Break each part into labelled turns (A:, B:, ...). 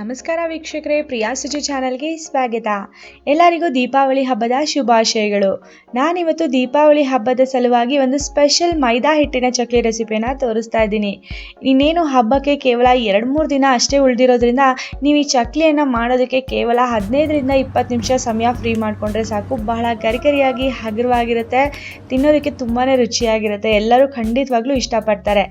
A: ನಮಸ್ಕಾರ ವೀಕ್ಷಕರೇ, ಪ್ರಿಯಾ ಸುಜಿ ಚಾನಲ್ಗೆ ಸ್ವಾಗತ. ಎಲ್ಲರಿಗೂ ದೀಪಾವಳಿ ಹಬ್ಬದ ಶುಭಾಶಯಗಳು. ನಾನಿವತ್ತು ದೀಪಾವಳಿ ಹಬ್ಬದ ಸಲುವಾಗಿ ಒಂದು ಸ್ಪೆಷಲ್ ಮೈದಾ ಹಿಟ್ಟಿನ ಚಕ್ಲಿ ರೆಸಿಪಿಯನ್ನು ತೋರಿಸ್ತಾ ಇದ್ದೀನಿ. ಇನ್ನೇನು ಹಬ್ಬಕ್ಕೆ ಕೇವಲ ಎರಡು ಮೂರು ದಿನ ಅಷ್ಟೇ ಉಳಿದಿರೋದ್ರಿಂದ ನೀವು ಈ ಚಕ್ಲಿಯನ್ನು ಮಾಡೋದಕ್ಕೆ ಕೇವಲ ಹದಿನೈದರಿಂದ ಇಪ್ಪತ್ತು ನಿಮಿಷ ಸಮಯ ಫ್ರೀ ಮಾಡಿಕೊಂಡ್ರೆ ಸಾಕು. ಬಹಳ ಗರಿಗರಿಯಾಗಿ, ಹಗುರವಾಗಿರುತ್ತೆ. ತಿನ್ನೋದಕ್ಕೆ ತುಂಬಾ ರುಚಿಯಾಗಿರುತ್ತೆ. ಎಲ್ಲರೂ ಖಂಡಿತವಾಗ್ಲೂ ಇಷ್ಟಪಡ್ತಾರೆ.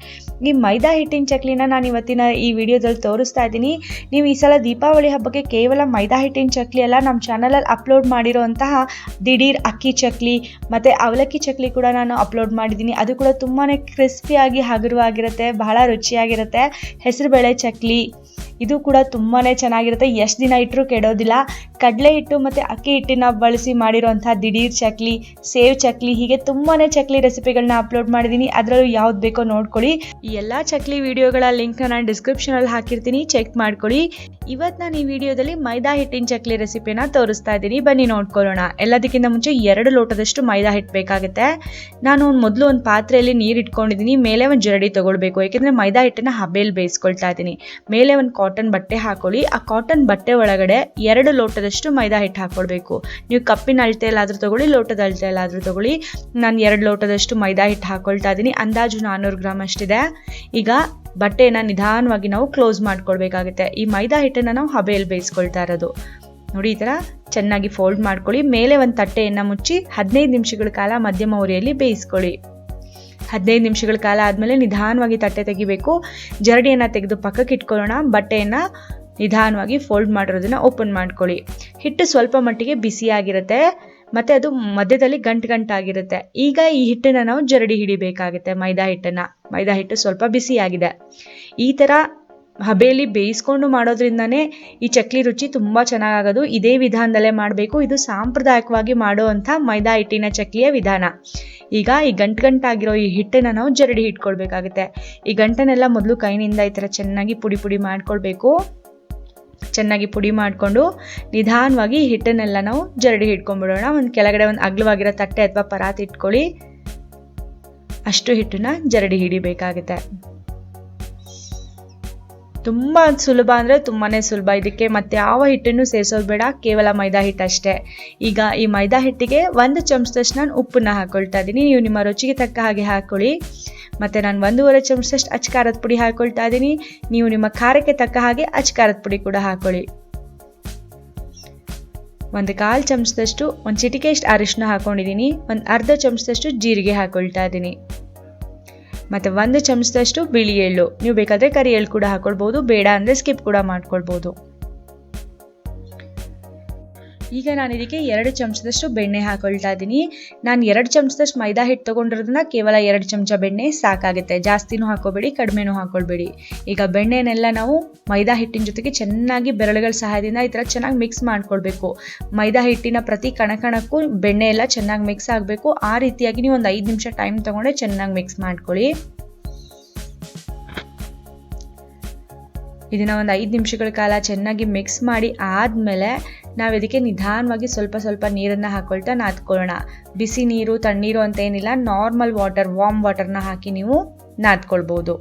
A: ಈ ಮೈದಾ ಹಿಟ್ಟಿನ ಚಕ್ಲಿನ ನಾನು ಇವತ್ತಿನ ಈ ವಿಡಿಯೋದಲ್ಲಿ ತೋರಿಸ್ತಾ ಇದ್ದೀನಿ. ನೀವು ಈ ಸಲ ದೀಪಾವಳಿ ಹಬ್ಬಕ್ಕೆ ಕೇವಲ ಮೈದಾ ಹಿಟ್ಟಿನ ಚಕ್ಲಿ ಅಲ್ಲ ನಮ್ಮ ಚಾನಲಲ್ಲಿ ಅಪ್ಲೋಡ್ ಮಾಡಿರೋಂತಹ ದಿಢೀರ್ ಅಕ್ಕಿ ಚಕ್ಲಿ ಮತ್ತು ಅವಲಕ್ಕಿ ಚಕ್ಲಿ ಕೂಡ ನಾನು ಅಪ್ಲೋಡ್ ಮಾಡಿದ್ದೀನಿ. ಅದು ಕೂಡ ತುಂಬಾ ಕ್ರಿಸ್ಪಿಯಾಗಿ ಹಗುರವಾಗಿರುತ್ತೆ, ಬಹಳ ರುಚಿಯಾಗಿರುತ್ತೆ. ಹೆಸರುಬೇಳೆ ಚಕ್ಲಿ. ಇದು ಕೂಡ ತುಂಬಾ ಚೆನ್ನಾಗಿರುತ್ತೆ. ಎಷ್ಟು ದಿನ ಇಟ್ಟರೂ ಕೆಡೋದಿಲ್ಲ. ಕಡಲೆ ಹಿಟ್ಟು ಮತ್ತು ಅಕ್ಕಿ ಹಿಟ್ಟಿನ ಬಳಸಿ ಮಾಡಿರೋಂಥ ದಿಢೀರ್ ಚಕ್ಲಿ, ಸೇವ್ ಚಕ್ಲಿ, ಹೀಗೆ ತುಂಬಾ ಚಕ್ಲಿ ರೆಸಿಪಿಗಳನ್ನ ಅಪ್ಲೋಡ್ ಮಾಡಿದ್ದೀನಿ ಅದರಲ್ಲೂ ಯಾವ್ದು ಬೇಕೋ ನೋಡ್ಕೊಳ್ಳಿ. ಈ ಎಲ್ಲ ಚಕ್ಲಿ ವಿಡಿಯೋಗಳ ಲಿಂಕ್ನ ನಾನು ಡಿಸ್ಕ್ರಿಪ್ಷನಲ್ಲಿ ಹಾಕಿರ್ತೀನಿ. ಚೆಕ್ ಮಾಡ್ಕೊಳ್ಳಿ. ಇವತ್ತು ನಾನು ಈ ವಿಡಿಯೋದಲ್ಲಿ ಮೈದಾ ಹಿಟ್ಟಿನ ಚಕ್ಲಿ ರೆಸಿಪಿನ ತೋರಿಸ್ತಾ ಇದ್ದೀನಿ ಬನ್ನಿ ನೋಡ್ಕೊಳ್ಳೋಣ. ಎಲ್ಲದಕ್ಕಿಂತ ಮುಂಚೆ ಎರಡು ಲೋಟದಷ್ಟು ಮೈದಾ ಹಿಟ್ಟು ಬೇಕಾಗುತ್ತೆ. ನಾನು ಮೊದಲು ಒಂದು ಪಾತ್ರೆಯಲ್ಲಿ ನೀರು ಇಟ್ಕೊಂಡಿದ್ದೀನಿ ಮೇಲೆ ಒಂದು ಜರಡಿ ತೊಗೊಳ್ಬೇಕು. ಯಾಕೆಂದರೆ ಮೈದಾ ಹಿಟ್ಟನ್ನ ಹಬೆಯಲ್ಲಿ ಬೇಯಿಸ್ಕೊಳ್ತಾ ಇದ್ದೀನಿ ಮೇಲೆ ಒಂದು ಕಾಟನ್ ಬಟ್ಟೆ ಹಾಕೊಳ್ಳಿ. ಆ ಕಾಟನ್ ಬಟ್ಟೆ ಒಳಗಡೆ ಎರಡು ಲೋಟದಷ್ಟು ಮೈದಾ ಹಿಟ್ಟು ಹಾಕ್ಕೊಳ್ಬೇಕು ನೀವು ಕಪ್ಪಿನ ಅಳತೆಯಲ್ಲಾದರೂ ತೊಗೊಳ್ಳಿ, ಲೋಟದ ಅಳತೆಯಲ್ಲಾದರೂ ತೊಗೊಳ್ಳಿ. ನಾನು ಎರಡು ಲೋಟದಷ್ಟು ಮೈದಾ ಹಿಟ್ಟು ಹಾಕ್ಕೊಳ್ತಾ ಇದ್ದೀನಿ ಅಂದಾಜು ನಾನ್ನೂರು ಗ್ರಾಮ್ ಅಷ್ಟಿದೆ. ಈಗ ಬಟ್ಟೆಯನ್ನು ನಿಧಾನವಾಗಿ ನಾವು ಕ್ಲೋಸ್ ಮಾಡ್ಕೊಳ್ಬೇಕಾಗುತ್ತೆ. ಈ ಮೈದಾ ಹಿಟ್ಟನ್ನು ನಾವು ಹಬೆಯಲ್ಲಿ ಬೇಯಿಸ್ಕೊಳ್ತಾ ಇರೋದು. ನೋಡಿ ಈ ಥರ ಚೆನ್ನಾಗಿ ಫೋಲ್ಡ್ ಮಾಡ್ಕೊಳ್ಳಿ. ಮೇಲೆ ಒಂದು ತಟ್ಟೆಯನ್ನು ಮುಚ್ಚಿ ಹದಿನೈದು ನಿಮಿಷಗಳ ಕಾಲ ಮಧ್ಯಮ ಉರಿಯಲ್ಲಿ ಬೇಯಿಸ್ಕೊಳ್ಳಿ. ಹದಿನೈದು ನಿಮಿಷಗಳ ಕಾಲ ಆದಮೇಲೆ ನಿಧಾನವಾಗಿ ತಟ್ಟೆ ತೆಗಿಬೇಕು. ಜರಡಿಯನ್ನು ತೆಗೆದು ಪಕ್ಕಕ್ಕೆ ಇಟ್ಕೊಳ್ಳೋಣ. ಬಟ್ಟೆಯನ್ನು ನಿಧಾನವಾಗಿ ಫೋಲ್ಡ್ ಮಾಡಿರೋದನ್ನು ಓಪನ್ ಮಾಡ್ಕೊಳ್ಳಿ. ಹಿಟ್ಟು ಸ್ವಲ್ಪ ಮಟ್ಟಿಗೆ ಬಿಸಿಯಾಗಿರುತ್ತೆ ಮತ್ತು ಅದು ಮಧ್ಯದಲ್ಲಿ ಗಂಟು ಗಂಟಾಗಿರುತ್ತೆ ಈಗ ಈ ಹಿಟ್ಟನ್ನು ನಾವು ಜರಡಿ ಹಿಡಿಬೇಕಾಗುತ್ತೆ ಮೈದಾ ಹಿಟ್ಟನ್ನು. ಮೈದಾ ಹಿಟ್ಟು ಸ್ವಲ್ಪ ಬಿಸಿಯಾಗಿದೆ. ಈ ಥರ ಹಬೆಯಲ್ಲಿ ಬೇಯಿಸ್ಕೊಂಡು ಮಾಡೋದ್ರಿಂದನೇ ಈ ಚಕ್ಲಿ ರುಚಿ ತುಂಬ ಚೆನ್ನಾಗಾಗೋದು. ಇದೇ ವಿಧಾನದಲ್ಲೇ ಮಾಡಬೇಕು. ಇದು ಸಾಂಪ್ರದಾಯಿಕವಾಗಿ ಮಾಡುವಂಥ ಮೈದಾ ಹಿಟ್ಟಿನ ಚಕ್ಲಿಯ ವಿಧಾನ. ಈಗ ಈ ಗಂಟು ಗಂಟಾಗಿರೋ ಈ ಹಿಟ್ಟನ್ನು ನಾವು ಜರಡಿ ಇಟ್ಕೊಳ್ಬೇಕಾಗುತ್ತೆ ಈ ಗಂಟನ್ನೆಲ್ಲ ಮೊದಲು ಕೈನಿಂದ ಈ ಥರ ಚೆನ್ನಾಗಿ ಪುಡಿ ಪುಡಿ ಮಾಡ್ಕೊಳ್ಬೇಕು. ಚೆನ್ನಾಗಿ ಪುಡಿ ಮಾಡಿಕೊಂಡು ನಿಧಾನವಾಗಿ ಹಿಟ್ಟನ್ನೆಲ್ಲ ನಾವು ಜರಡಿ ಹಿಡ್ಕೊಂಡ್ಬಿಡೋಣ ಒಂದು ಕೆಳಗಡೆ ಒಂದು ಅಗ್ಲವಾಗಿರೋ ತಟ್ಟೆ ಅಥವಾ ಪರಾತ್ ಇಟ್ಕೊಳ್ಳಿ. ಅಷ್ಟು ಹಿಟ್ಟನ್ನ ಜರಡಿ ಹಿಡಿಬೇಕಾಗುತ್ತೆ. ತುಂಬ ಸುಲಭ ಅಂದರೆ ತುಂಬಾ ಸುಲಭ. ಇದಕ್ಕೆ ಮತ್ತೆ ಯಾವ ಹಿಟ್ಟನ್ನು ಸೇರಿಸೋದು ಬೇಡ, ಕೇವಲ ಮೈದಾ ಹಿಟ್ಟು ಅಷ್ಟೇ. ಈಗ ಈ ಮೈದಾ ಹಿಟ್ಟಿಗೆ ಒಂದು ಚಮಚದಷ್ಟು ನಾನು ಉಪ್ಪನ್ನ ಹಾಕ್ಕೊಳ್ತಾ ಇದ್ದೀನಿ. ನೀವು ನಿಮ್ಮ ರುಚಿಗೆ ತಕ್ಕ ಹಾಗೆ ಹಾಕ್ಕೊಳ್ಳಿ ಮತ್ತು ನಾನು ಒಂದೂವರೆ ಚಮಚದಷ್ಟು ಖಾರದ ಪುಡಿ ಹಾಕ್ಕೊಳ್ತಾ ಇದ್ದೀನಿ. ನೀವು ನಿಮ್ಮ ಖಾರಕ್ಕೆ ತಕ್ಕ ಹಾಗೆ ಅಚ್ಚ ಖಾರದ ಪುಡಿ ಕೂಡ ಹಾಕ್ಕೊಳ್ಳಿ ಒಂದು ಕಾಲು ಚಮಚದಷ್ಟು ಒಂದು ಚಿಟಿಕೆಯಷ್ಟು ಅರಿಶಿನ ಹಾಕ್ಕೊಂಡಿದ್ದೀನಿ ಒಂದು ಅರ್ಧ ಚಮಚದಷ್ಟು ಜೀರಿಗೆ ಹಾಕ್ಕೊಳ್ತಾ ಇದ್ದೀನಿ. ಮತ್ತು ಒಂದು ಚಮಚದಷ್ಟು ಬಿಳಿ ಎಳ್ಳು. ನೀವು ಬೇಕಾದರೆ ಕರಿ ಎಳ್ಳು ಕೂಡ ಹಾಕ್ಕೊಳ್ಬೋದು ಬೇಡ ಅಂದರೆ ಸ್ಕಿಪ್ ಕೂಡ ಮಾಡ್ಕೊಳ್ಬೋದು. ಈಗ ನಾನು ಇದಕ್ಕೆ ಎರಡು ಚಮಚದಷ್ಟು ಬೆಣ್ಣೆ ಹಾಕೊಳ್ತಾ ಇದ್ದೀನಿ. ನಾನು ಎರಡು ಚಮಚದಷ್ಟು ಮೈದಾ ಹಿಟ್ಟು ತೊಗೊಂಡಿರೋದನ್ನ ಕೇವಲ ಎರಡು ಚಮಚ ಬೆಣ್ಣೆ ಸಾಕಾಗುತ್ತೆ. ಜಾಸ್ತಿನೂ ಹಾಕೋಬೇಡಿ, ಕಡಿಮೆನೂ ಹಾಕೊಳ್ಬೇಡಿ. ಈಗ ಬೆಣ್ಣೆನೆಲ್ಲ ನಾವು ಮೈದಾ ಹಿಟ್ಟಿನ ಜೊತೆಗೆ ಚೆನ್ನಾಗಿ ಬೆರಳುಗಳ ಸಹಾಯದಿಂದ ಈ ಥರ ಚೆನ್ನಾಗಿ ಮಿಕ್ಸ್ ಮಾಡ್ಕೊಳ್ಬೇಕು. ಮೈದಾ ಹಿಟ್ಟಿನ ಪ್ರತಿ ಕಣಕಣಕ್ಕೂ ಬೆಣ್ಣೆ ಎಲ್ಲ ಚೆನ್ನಾಗಿ ಮಿಕ್ಸ್ ಆಗಬೇಕು. ಆ ರೀತಿಯಾಗಿ ನೀವು ಒಂದು ಐದು ನಿಮಿಷ ಟೈಮ್ ತೊಗೊಂಡೆ ಚೆನ್ನಾಗಿ ಮಿಕ್ಸ್ ಮಾಡ್ಕೊಳ್ಳಿ. ಇದನ್ನು ಒಂದು ಐದು ನಿಮಿಷಗಳ ಕಾಲ ಚೆನ್ನಾಗಿ ಮಿಕ್ಸ್ ಮಾಡಿ ಆದಮೇಲೆ ನಾವು ಇದಕ್ಕೆ ನಿಧಾನವಾಗಿ ಸ್ವಲ್ಪ ಸ್ವಲ್ಪ ನೀರನ್ನು ಹಾಕ್ಕೊಳ್ತಾ ನಾದ್ಕೊಳ್ಳೋಣ. ಬಿಸಿ ನೀರು, ತಣ್ಣೀರು ಅಂತ ಏನಿಲ್ಲ ನಾರ್ಮಲ್ ವಾಟರ್ ವಾರ್ಮ್ ವಾಟರ್ನ ಹಾಕಿ ನೀವು ನಾದ್ಕೊಳ್ಬೋದು.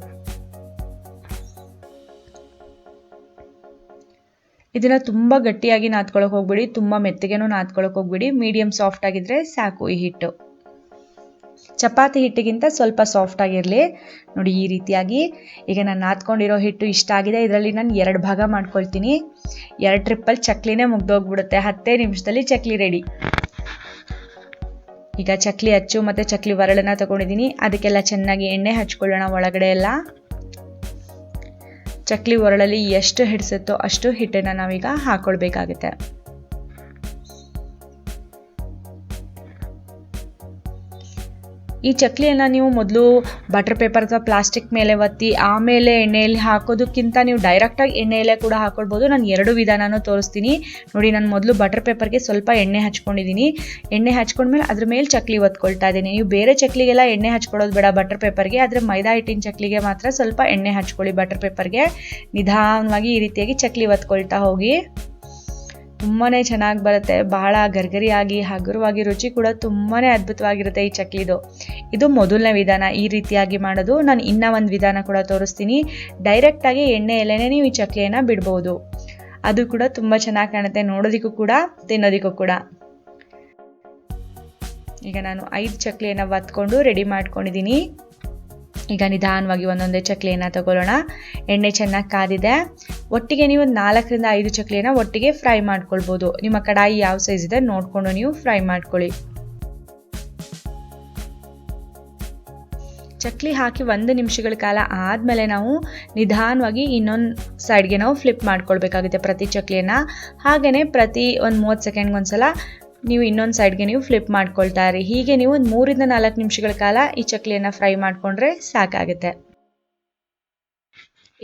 A: ಇದನ್ನು ತುಂಬ ಗಟ್ಟಿಯಾಗಿ ನಾದ್ಕೊಳ್ಳೋಕೆ ಹೋಗ್ಬಿಡಿ, ತುಂಬ ಮೆತ್ತಗೆನೂ ನಾದ್ಕೊಳ್ಳೋಕೆ ಹೋಗ್ಬಿಡಿ ಮೀಡಿಯಮ್ ಸಾಫ್ಟ್ ಆಗಿದ್ರೆ ಸಾಕು ಈ ಹಿಟ್ಟು. ಚಪಾತಿ ಹಿಟ್ಟಿಗಿಂತ ಸ್ವಲ್ಪ ಸಾಫ್ಟ್ ಆಗಿರಲಿ. ನೋಡಿ ಈ ರೀತಿಯಾಗಿ. ಈಗ ನಾನು ನಾದ್ಕೊಂಡಿರೋ ಹಿಟ್ಟು ಇಷ್ಟ ಆಗಿದೆ. ಇದರಲ್ಲಿ ನಾನು ಎರಡು ಭಾಗ ಮಾಡ್ಕೊಳ್ತೀನಿ. ಎರಡು ಟ್ರಿಪ್ಪಲ್ಲಿ ಚಕ್ಲಿನೇ ಮುಗ್ದೋಗ್ಬಿಡುತ್ತೆ. ಹತ್ತೇ ನಿಮಿಷದಲ್ಲಿ ಚಕ್ಲಿ ರೆಡಿ ಈಗ ಚಕ್ಲಿ ಅಚ್ಚು ಮತ್ತು ಚಕ್ಲಿ ಒರಳನ್ನು ತಗೊಂಡಿದ್ದೀನಿ ಅದಕ್ಕೆಲ್ಲ ಚೆನ್ನಾಗಿ ಎಣ್ಣೆ ಹಚ್ಕೊಳ್ಳೋಣ ಒಳಗಡೆ ಎಲ್ಲ. ಚಕ್ಲಿ ಒರಳಲ್ಲಿ ಎಷ್ಟು ಹಿಡಿಸುತ್ತೋ ಅಷ್ಟು ಹಿಟ್ಟನ್ನು ನಾವೀಗ ಹಾಕೊಳ್ಬೇಕಾಗುತ್ತೆ. ಈ ಚಕ್ಲಿಯನ್ನು ನೀವು ಮೊದಲು ಬಟರ್ ಪೇಪರ್ ಅಥವಾ ಪ್ಲಾಸ್ಟಿಕ್ ಮೇಲೆ ಒತ್ತಿ, ಆಮೇಲೆ ಎಣ್ಣೆಯಲ್ಲಿ ಹಾಕೋದಕ್ಕಿಂತ ನೀವು ಡೈರೆಕ್ಟಾಗಿ ಎಣ್ಣೆಯಲ್ಲೇ ಕೂಡ ಹಾಕೊಳ್ಬೋದು. ನಾನು ಎರಡು ವಿಧಾನನೂ ತೋರಿಸ್ತೀನಿ. ನೋಡಿ, ನಾನು ಮೊದಲು ಬಟರ್ ಪೇಪರ್ಗೆ ಸ್ವಲ್ಪ ಎಣ್ಣೆ ಹಚ್ಕೊಂಡಿದ್ದೀನಿ ಎಣ್ಣೆ ಹಚ್ಕೊಂಡ್ಮೇಲೆ ಅದ್ರ ಮೇಲೆ ಚಕ್ಲಿ ಒತ್ಕೊಳ್ತಾ ಇದ್ದೀನಿ ನೀವು ಬೇರೆ ಚಕ್ಲಿಗೆಲ್ಲ ಎಣ್ಣೆ ಹಚ್ಕೊಳ್ಳೋದು ಬೇಡ ಬಟರ್ ಪೇಪರ್ಗೆ ಆದರೆ ಮೈದಾ ಹಿಟ್ಟಿನ ಚಕ್ಲಿಗೆ ಮಾತ್ರ ಸ್ವಲ್ಪ ಎಣ್ಣೆ ಹಚ್ಕೊಳ್ಳಿ ಬಟರ್ ಪೇಪರ್ಗೆ ನಿಧಾನವಾಗಿ ಈ ರೀತಿಯಾಗಿ ಚಕ್ಲಿ ಒತ್ಕೊಳ್ತಾ ಹೋಗಿ. ತುಂಬಾ ಚೆನ್ನಾಗಿ ಬರುತ್ತೆ. ಬಹಳ ಗರ್ಗರಿಯಾಗಿ, ಹಗುರವಾಗಿ, ರುಚಿ ಕೂಡ ತುಂಬಾ ಅದ್ಭುತವಾಗಿರುತ್ತೆ ಈ ಚಕ್ಲಿದು ಇದು. ಮೊದಲನೇ ವಿಧಾನ. ಈ ರೀತಿಯಾಗಿ ಮಾಡೋದು. ನಾನು ಇನ್ನೂ ಒಂದು ವಿಧಾನ ಕೂಡ ತೋರಿಸ್ತೀನಿ. ಡೈರೆಕ್ಟಾಗಿ ಎಣ್ಣೆ ಎಲೆನೇ ನೀವು ಈ ಚಕ್ಲಿಯನ್ನು ಬಿಡ್ಬೋದು. ಅದು ಕೂಡ ತುಂಬ ಚೆನ್ನಾಗಿ ಕಾಣುತ್ತೆ. ನೋಡೋದಕ್ಕೂ ಕೂಡ, ತಿನ್ನೋದಕ್ಕೂ ಕೂಡ. ಈಗ ನಾನು ಐದು ಚಕ್ಲಿಯನ್ನು ಒತ್ಕೊಂಡು ರೆಡಿ ಮಾಡ್ಕೊಂಡಿದ್ದೀನಿ. ಈಗ ನಿಧಾನವಾಗಿ ಒಂದೊಂದೇ ಚಕ್ಲಿಯನ್ನು ತಗೊಳ್ಳೋಣ. ಎಣ್ಣೆ ಚೆನ್ನಾಗಿ ಕಾದಿದೆ. ಒಟ್ಟಿಗೆ ನೀವು ಒಂದು ನಾಲ್ಕರಿಂದ ಐದು ಚಕ್ಲಿಯನ್ನು ಒಟ್ಟಿಗೆ ಫ್ರೈ ಮಾಡ್ಕೊಳ್ಬೋದು. ನಿಮ್ಮ ಕಡಾಯಿ ಯಾವ ಸೈಜ್ ಇದೆ ನೋಡಿಕೊಂಡು ನೀವು ಫ್ರೈ ಮಾಡ್ಕೊಳ್ಳಿ. ಚಕ್ಲಿ ಹಾಕಿ ಒಂದು ನಿಮಿಷಗಳ ಕಾಲ ಆದಮೇಲೆ ನಾವು ನಿಧಾನವಾಗಿ ಇನ್ನೊಂದು ಸೈಡ್ಗೆ ನಾವು ಫ್ಲಿಪ್ ಮಾಡ್ಕೊಳ್ಬೇಕಾಗುತ್ತೆ ಪ್ರತಿ ಚಕ್ಲಿಯನ್ನು. ಹಾಗೆಯೇ ಪ್ರತಿ ಒಂದು ಮೂವತ್ತು ಸೆಕೆಂಡ್ಗೆ ಒಂದ್ಸಲ ನೀವು ಇನ್ನೊಂದು ಸೈಡ್ಗೆ ನೀವು ಫ್ಲಿಪ್ ಮಾಡ್ಕೊಳ್ತಾ ಇರಿ. ಹೀಗೆ ನೀವು ಒಂದು ಮೂರಿಂದ ನಾಲ್ಕು ನಿಮಿಷಗಳ ಕಾಲ ಈ ಚಕ್ಲಿಯನ್ನು ಫ್ರೈ ಮಾಡಿಕೊಂಡ್ರೆ ಸಾಕಾಗುತ್ತೆ.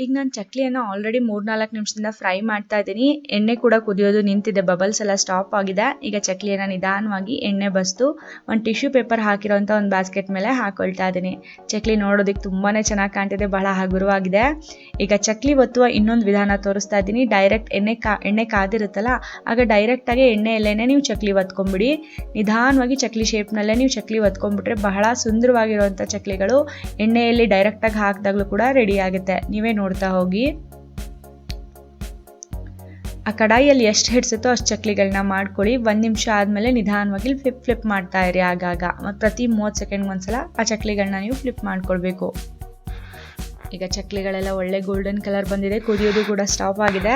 A: ಈಗ ನಾನು ಚಕ್ಲಿಯನ್ನು ಆಲ್ರೆಡಿ ಮೂರ್ನಾಲ್ಕು ನಿಮಿಷದಿಂದ ಫ್ರೈ ಮಾಡ್ತಾ ಇದ್ದೀನಿ. ಎಣ್ಣೆ ಕೂಡ ಕುದಿಯೋದು ನಿಂತಿದೆ. ಬಬಲ್ಸ್ ಎಲ್ಲ ಸ್ಟಾಪ್ ಆಗಿದೆ. ಈಗ ಚಕ್ಲಿಯನ್ನು ನಿಧಾನವಾಗಿ ಎಣ್ಣೆ ಬಸ್ತು. ಒಂದು ಟಿಶ್ಯೂ ಪೇಪರ್ ಹಾಕಿರೋಂಥ ಒಂದು ಬಾಸ್ಕೆಟ್ ಮೇಲೆ ಹಾಕೊಳ್ತಾ ಇದ್ದೀನಿ. ಚಕ್ಲಿ ನೋಡೋದಕ್ಕೆ ತುಂಬಾ ಚೆನ್ನಾಗಿ ಕಾಣ್ತಿದೆ. ಬಹಳ ಹಗುರವಾಗಿದೆ. ಈಗ ಚಕ್ಲಿ ಒತ್ತುವ ಇನ್ನೊಂದು ವಿಧಾನ ತೋರಿಸ್ತಾ ಇದ್ದೀನಿ. ಡೈರೆಕ್ಟ್ ಎಣ್ಣೆ ಕಾ, ಎಣ್ಣೆ ಕಾದಿರುತ್ತಲ್ಲ, ಆಗ ಡೈರೆಕ್ಟಾಗಿ ಎಣ್ಣೆಯಲ್ಲೇ ನೀವು ಚಕ್ಲಿ ಒತ್ಕೊಂಬಿಡಿ ನಿಧಾನವಾಗಿ ಚಕ್ಲಿ ಶೇಪ್ನಲ್ಲೇ ನೀವು ಚಕ್ಲಿ ಒತ್ಕೊಂಡ್ಬಿಟ್ರೆ ಬಹಳ ಸುಂದರವಾಗಿರುವಂಥ ಚಕ್ಲಿಗಳು ಎಣ್ಣೆಯಲ್ಲಿ ಡೈರೆಕ್ಟಾಗಿ ಹಾಕಿದಾಗಲೂ ಕೂಡ ರೆಡಿ ಆಗುತ್ತೆ. ನೀವೇ ನೋಡ್ತಾ ಹೋಗಿ. ಆ ಕಡಾಯಿಯಲ್ಲಿ ಎಷ್ಟು ಹಿಡ್ಸುತ್ತೋ ಅಷ್ಟು ಚಕ್ಲಿಗಳನ್ನ ಮಾಡ್ಕೊಳ್ಳಿ. ಒಂದು ನಿಮಿಷ ಆದಮೇಲೆ ನಿಧಾನವಾಗಿ ಫ್ಲಿಪ್ ಫ್ಲಿಪ್ ಮಾಡ್ತಾ ಇರಿ ಆಗಾಗ. ಮತ್ತು ಪ್ರತಿ ಮೂವತ್ತು ಸೆಕೆಂಡ್ ಒಂದ್ಸಲ ಆ ಚಕ್ಲಿಗಳನ್ನ ನೀವು ಫ್ಲಿಪ್ ಮಾಡ್ಕೊಳ್ಬೇಕು. ಈಗ ಚಕ್ಲಿಗಳೆಲ್ಲ ಒಳ್ಳೆ ಗೋಲ್ಡನ್ ಕಲರ್ ಬಂದಿದೆ, ಕುದಿಯೋದು ಕೂಡ ಸ್ಟಾಪ್ ಆಗಿದೆ.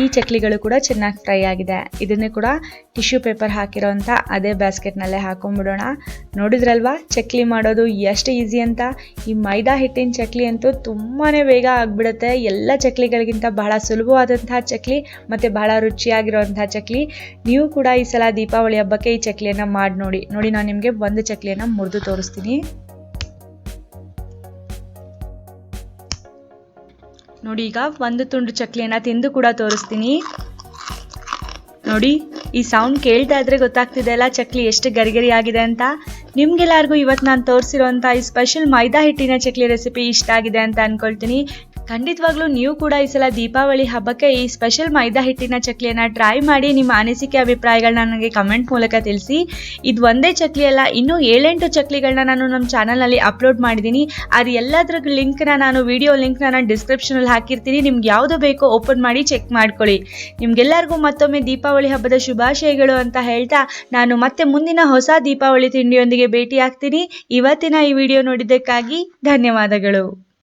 A: ಈ ಚಕ್ಲಿಗಳು ಕೂಡ ಚೆನ್ನಾಗಿ ಫ್ರೈ ಆಗಿದೆ. ಇದನ್ನೇ ಕೂಡ ಟಿಶ್ಯೂ ಪೇಪರ್ ಹಾಕಿರೋಂಥ ಅದೇ ಬ್ಯಾಸ್ಕೆಟ್ನಲ್ಲೇ ಹಾಕೊಂಡ್ಬಿಡೋಣ ನೋಡಿದ್ರಲ್ವಾ? ಚಕ್ಲಿ ಮಾಡೋದು ಎಷ್ಟು ಈಸಿ ಅಂತ. ಈ ಮೈದಾ ಹಿಟ್ಟಿನ ಚಕ್ಲಿ ಅಂತೂ ತುಂಬಾ ಬೇಗ ಆಗಿಬಿಡುತ್ತೆ. ಎಲ್ಲ ಚಕ್ಲಿಗಳಿಗಿಂತ ಬಹಳ ಸುಲಭವಾದಂತಹ ಚಕ್ಲಿ ಮತ್ತು ಬಹಳ ರುಚಿಯಾಗಿರುವಂತಹ ಚಕ್ಲಿ. ನೀವು ಕೂಡ ಈ ಸಲ ದೀಪಾವಳಿ ಹಬ್ಬಕ್ಕೆ ಈ ಚಕ್ಲಿಯನ್ನು ಮಾಡಿ ನೋಡಿ. ನೋಡಿ, ನಾನು ನಿಮಗೆ ಒಂದು ಚಕ್ಲಿಯನ್ನು ಮುರಿದು ತೋರಿಸ್ತೀನಿ. ನೋಡಿ, ಈಗ ಒಂದು ತುಂಡು ಚಕ್ಲಿಯನ್ನು ತಿಂದು ಕೂಡ ತೋರಿಸ್ತೀನಿ. ನೋಡಿ, ಈ ಸೌಂಡ್ ಕೇಳ್ತಾ ಇದ್ರೆ ಗೊತ್ತಾಗ್ತಿದೆ ಅಲ್ಲ ಚಕ್ಲಿ ಎಷ್ಟು ಗರಿಗರಿ ಆಗಿದೆ ಅಂತ. ನಿಮ್ಗೆಲ್ಲರಿಗೂ ಇವತ್ತು ನಾನು ತೋರಿಸಿರೋಂಥ ಈ ಸ್ಪೆಷಲ್ ಮೈದಾ ಹಿಟ್ಟಿನ ಚಕ್ಲಿ ರೆಸಿಪಿ ಇಷ್ಟ ಆಗಿದೆ ಅಂತ ಅನ್ಕೊಳ್ತೀನಿ. ಖಂಡಿತವಾಗ್ಲೂ ನೀವು ಕೂಡ ಈ ಸಲ ದೀಪಾವಳಿ ಹಬ್ಬಕ್ಕೆ ಈ ಸ್ಪೆಷಲ್ ಮೈದಾ ಹಿಟ್ಟಿನ ಚಕ್ಲಿಯನ್ನು ಟ್ರೈ ಮಾಡಿ ನಿಮ್ಮ ಅನಿಸಿಕೆ ಅಭಿಪ್ರಾಯಗಳನ್ನ ನನಗೆ ಕಮೆಂಟ್ ಮೂಲಕ ತಿಳಿಸಿ. ಇದು ಒಂದೇ ಚಕ್ಲಿ ಅಲ್ಲ, ಇನ್ನೂ ಏಳೆಂಟು ಚಕ್ಲಿಗಳನ್ನ ನಾನು ನಮ್ಮ ಚಾನಲ್ನಲ್ಲಿ ಅಪ್ಲೋಡ್ ಮಾಡಿದ್ದೀನಿ ಅದು ಎಲ್ಲದ್ರ ಲಿಂಕ್ನ ನಾನು ವಿಡಿಯೋ ಲಿಂಕ್ನ ನಾನು ಡಿಸ್ಕ್ರಿಪ್ಷನಲ್ಲಿ ಹಾಕಿರ್ತೀನಿ. ನಿಮ್ಗೆ ಯಾವುದು ಬೇಕೋ ಓಪನ್ ಮಾಡಿ ಚೆಕ್ ಮಾಡ್ಕೊಳ್ಳಿ. ನಿಮ್ಗೆಲ್ಲರಿಗೂ ಮತ್ತೊಮ್ಮೆ ದೀಪಾವಳಿ ಹಬ್ಬದ ಶುಭಾಶಯಗಳು ಅಂತ ಹೇಳ್ತಾ ನಾನು ಮತ್ತೆ ಮುಂದಿನ ಹೊಸ ದೀಪಾವಳಿ ತಿಂಡಿಯೊಂದಿಗೆ ಭೇಟಿ ಆಗ್ತೀನಿ ಇವತ್ತಿನ ಈ ವಿಡಿಯೋ ನೋಡಿದ್ದಕ್ಕಾಗಿ ಧನ್ಯವಾದಗಳು.